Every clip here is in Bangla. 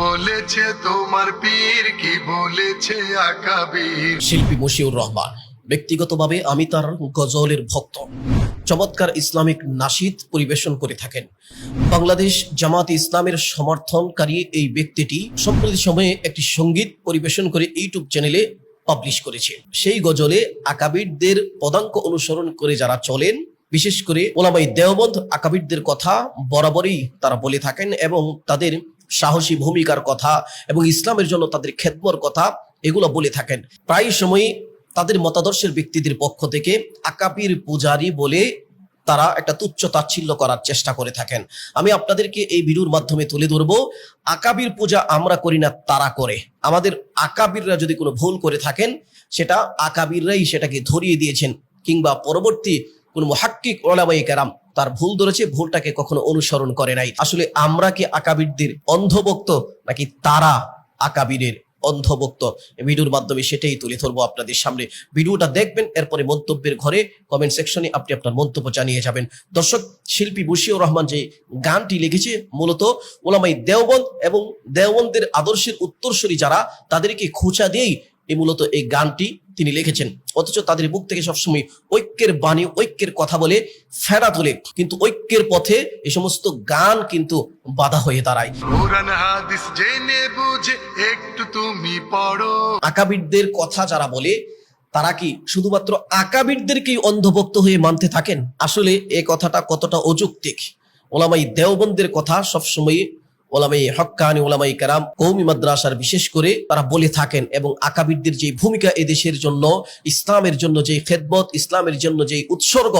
বলেছে শিল্পী মশিউর রহমান, ব্যক্তিগতভাবে আমি তার গজলের ভক্ত। চমৎকার ইসলামিক নাশিদ পরিবেশন করে থাকেন। বাংলাদেশ জামাত ইসলামের সমর্থনকারী এই ব্যক্তিটি সম্প্রতি সময়ে একটি সংগীত পরিবেশন করে ইউটিউব চ্যানেলে পাবলিশ করেছে। সেই গজলে আকাবিরদের পদাঙ্ক অনুসরণ করে যারা চলেন, বিশেষ করে ওলামাই দেওবন্ধ আকাবিরদের কথা বরাবরই তারা বলে থাকেন এবং তাদের সাহসী ভূমিকার কথা এবং ইসলামের জন্য তাদের খেদমর কথা এগুলো বলে থাকেন। প্রায় সময়ই তাদের মতাদর্শের ব্যক্তিদের পক্ষ থেকে আকাবির পূজারি বলে তারা একটা তুচ্ছ তাচ্ছিল্য করার চেষ্টা করে থাকেন। আমি আপনাদেরকে এই ভিডিওর মাধ্যমে তুলে ধরবো, আকাবির পূজা আমরা করি না, তারা করে। আমাদের আকাবিররা যদি কোনো ভুল করে থাকেন, সেটা আকাবিররাই সেটাকে ধরিয়ে দিয়েছেন কিংবা পরবর্তী কোন মহাক্কিক ওলামাই কেরাম তার ভুল ধরেছে, ভুলটাকে কখনো অনুসরণ করে নাই। আসলে আমরা কি আকাবিরদের অন্ধভক্ত, নাকি তারা আকাবিরের অন্ধভক্ত? ভিডিওর মাধ্যমে সেটাই তুলে ধরবো আপনাদের সামনে। ভিডিওটা দেখবেন, এরপরে মন্তব্যের ঘরে কমেন্ট সেকশনে আপনি আপনার মন্তব্য জানিয়ে যাবেন। দর্শক, শিল্পী বশিউর রহমান যে গানটি লিখেছে, মূলত ওলামাই দেওবন্দ এবং দেওবন্দের আদর্শের উত্তরসূরি যারা, তাদেরকে খোঁচা দিয়েই এই মূলত এই গানটি তিনি লিখেছেন অথচ তাদের বুক থেকে সবসময় ঐক্যের বাণী ঐক্যের কথা বলে ফেরা তোলে। কিন্তু ঐক্যের পথে এ সমস্ত গান কিন্তু বাধা হয়ে দাঁড়ায়। আকাবিরদের কথা যারা বলে তারা কি শুধুমাত্র আকাবিরদেরকেই অন্ধভক্ত হয়ে মানতে থাকেন? আসলে এ কথাটা কতটা অযৌক্তিক। ওলামাই দেওবন্দের কথা সবসময় ওলামাই হক্কানি ওলামাই কারাম কৌমি মাদ্রাসার বিশেষ করে তারা বলে থাকেন এবং আকাবিরদের যে ভূমিকা এদেশের জন্য, ইসলামের জন্য যে খেদমত, ইসলামের জন্য যে উৎসর্গ,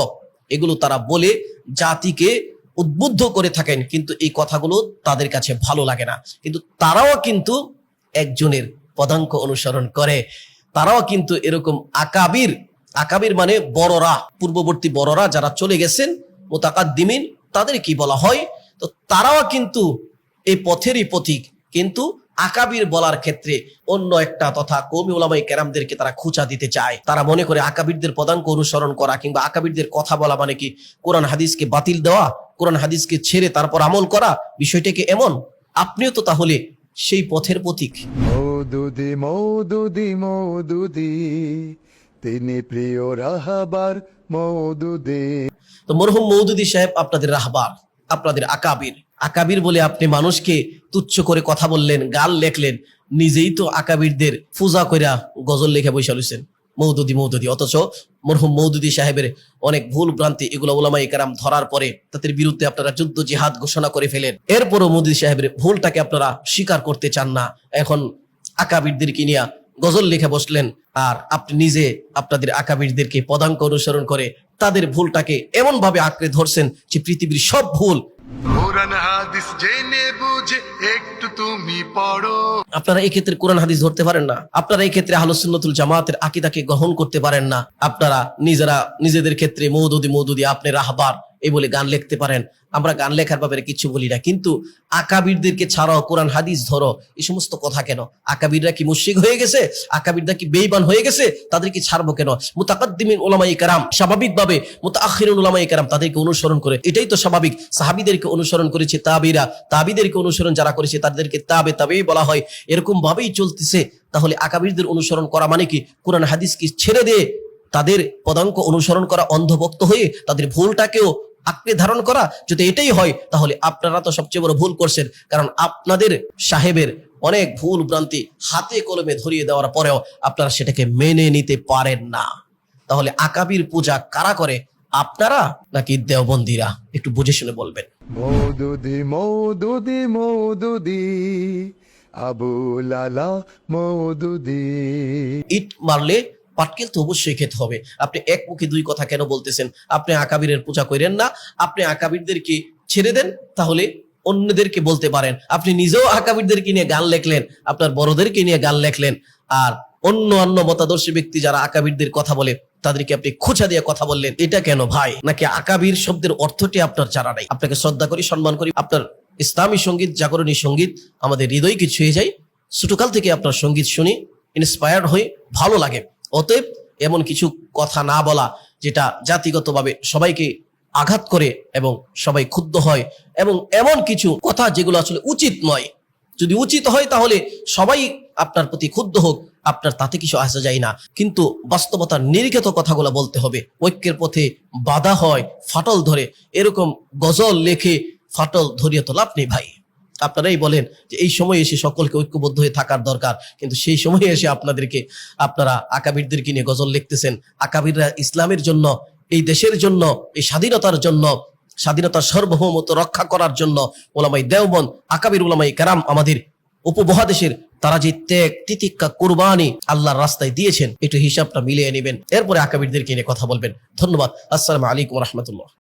এগুলো তারা বলে জাতিকে উদ্বুদ্ধ করে থাকেন। কিন্তু এই কথাগুলো তাদের কাছে ভালো লাগে না। কিন্তু তারাও কিন্তু একজনের পদাঙ্ক অনুসরণ করে। তারাও কিন্তু এরকম আকাবির আকাবির মানে বড়রা, পূর্ববর্তী বড়রা যারা চলে গেছেন, মোতাকাদ্দিমিন তাদের কি বলা হয়। তো তারাও কিন্তু এই পথেরই পথিক কিন্তু আকাবির বলার ক্ষেত্রে অন্য একটা তথা কৌমি ওলামাই কেরামদেরকে তারা খুঁচা দিতে চায়। তারা মনে করে আকাবিরদের পদাঙ্ক অনুসরণ করা কিংবা আকাবিরদের কথা বলা মানে কি কোরআন হাদিসকে বাতিল দেওয়া কোরআন হাদিসকে ছেড়ে তারপর আমল করা বিষয়টাকে এমন? আপনিও তো তাহলে সেই পথের পথিক মৌদুদি মৌদুদি মৌদুদি তিনি প্রিয় রাহাবার মৌদুদি। তো মরহুম মৌদুদি সাহেব আপনাদের রাহবার আপনাদের আকাবির। আকাবির বলে আপনি মানুষকে তুচ্ছ করে কথা বললেন, গাল লেখলেন, নিজেই তো আকাবিরদের পূজা কইরা গজল লেখে বৈশা লইছেন মৌদুদি মৌদুদি, অথচ মরহুম মৌদুদি সাহেবের অনেক ভুল ভ্রান্তি এগুলো ওলামাই কারাম ধরার পরে তাদের বিরুদ্ধে আপনারা যুদ্ধ, জিহাদ ঘোষণা করে ফেলেন। এরপরও মৌদুদি সাহেবের ভুলটাকে আপনারা স্বীকার করতে চান না। এখন আকাবিরদেরকে কিনিয়া গজল লিখে বসলেন আর আপনি নিজে আপনাদের আকাবিরদেরকে পদাঙ্ক অনুসরণ করে তাদের ভুলটাকে এমন ভাবে আঁকড়ে ধরছেন যে পৃথিবীর সব ভুল একটু আপনারা এই ক্ষেত্রে কোরআন হাদিস ধরতে পারেন না। আপনারা এই ক্ষেত্রে আহলুসুন্নতুল জামাতের আকিদাকে গ্রহণ করতে পারেন না। আপনারা নিজেরা, নিজেদের ক্ষেত্রে মৌদুদি মৌদুদি, আপনি রাহবার। এই বলে গান লিখতে পারেন। আমরা গান লেখার ব্যাপারে কিছু বলি না। কিন্তু আকাবিরদেরকে ছাড়াও কোরআন, হাদিস ধরো, এই সমস্ত কথা কেন? আকাবিররা কি মুশরিক হয়ে গেছে? আকাবিররা কি বেইমান হয়ে গেছে? তাদেরকে ছাড়বো কেন? মুতাকাদ্দিমিন ওলামাই কারাম স্বাভাবিকভাবে, মুতাআখিরুন ওলামাই কারাম তাদেরকে অনুসরণ করে। এটাই তো স্বাভাবিক। সাহাবীদেরকে অনুসরণ করেছে তাবিরা। তাবিদেরকে অনুসরণ যারা করেছে, তাদেরকে তাবে তাবেই বলা হয়। এরকম ভাবেই চলতেছে। তাহলে আকাবিরদের অনুসরণ করা মানে কি? কোরআন, হাদিস কি ছেড়ে দিয়ে তাদের পদাঙ্ক অনুসরণ করা অন্ধভক্ত হয়ে তাদের ভুলটাকেও আঁকড়ে ধারণ করা যদি এটাই হয় তাহলে আপনারা তো সবচেয়ে বড় ভুল করছেন। কারণ আপনাদের সাহেবের অনেক ভুল ভ্রান্তি হাতে কলমে ধরিয়ে দেওয়ার পরেও আপনারা সেটাকে মেনে নিতে পারেন না। তাহলে আকাবির পূজা কারা করে? আপনারা নাকি দেওবন্দিরা? একটু বুঝে শুনে বলবেন। মৌদুদি মৌদুদি মৌদুদি আবু লালা মৌদুদি। ইট মারলে পাটকেল তো অবশ্যই খেতে হবে। আপনি এক মুখে দুই কথা কেন বলতেছেন? আপনি আকাবিরের পূজা করেন না। আপনি আকাবিরদেরকে ছেড়ে দেন, তাহলে অন্যদেরকে বলতে পারেন। আপনি নিজেও আকাবিরদেরকে নিয়ে গান লেখলেন, আপনার বড়দেরকে নিয়ে গান লেখলেন, আর অন্য অন্য মতাদর্শী ব্যক্তি যারা আকাবিরদের কথা বলে, তাদেরকে আপনি খোঁচা দিয়ে কথা বললেন, এটা কেন ভাই? নাকি আকাবির শব্দের অর্থটি আপনার জানা নাই? আপনাকে শ্রদ্ধা করি, সম্মান করি, আপনার ইসলামী সংগীত, জাগরণী সংগীত, আমাদের হৃদয়কে ছুঁয়ে যায় ছোটকাল থেকে আপনার সংগীত শুনি ইন্সপায়ার্ড হয়ে ভালো লাগে। অতএব এমন কিছু কথা না বলা যেটা জাতিগতভাবে সবাইকে আঘাত করে এবং সবাই ক্ষুব্ধ হয় এবং এমন কিছু কথা যেগুলো আসলে উচিত নয়। যদি উচিত হয় তাহলে সবাই আপনার প্রতি ক্ষুব্ধ হোক, আপনার তাতে কিছু আসা যায় না। কিন্তু বাস্তবতার নিরিগত কথাগুলো বলতে হবে। ঐক্যের পথে বাধা হয়, ফাটল ধরে। এরকম গজল লেখে ফাটল ধরিয়ে তো লাভ নেই ভাই। আপনারাই বলেন যে এই সময় এসে সকলকে ঐক্যবদ্ধ হয়ে থাকার দরকার। কিন্তু সেই সময়ে এসে আপনাদেরকে, আপনারা আকাবিরদেরকে নিয়ে গজল লিখতেছেন? আকাবিররা ইসলামের জন্য, এই দেশের জন্য, এই স্বাধীনতার জন্য, স্বাধীনতার সার্বভৌমত্ব রক্ষা করার জন্য ওলামাই দেওবন আকাবির ওলামাই কারাম আমাদের উপমহাদেশের, তারা যে ত্যাগ, তিতিক্ষা, কোরবানি আল্লাহর রাস্তায় দিয়েছেন একটু হিসাবটা মিলিয়ে নেবেন। এরপরে আকাবিরদেরকে নিয়ে কথা বলবেন? ধন্যবাদ। আসসালামু আলাইকুম রহমতুল্লাহ।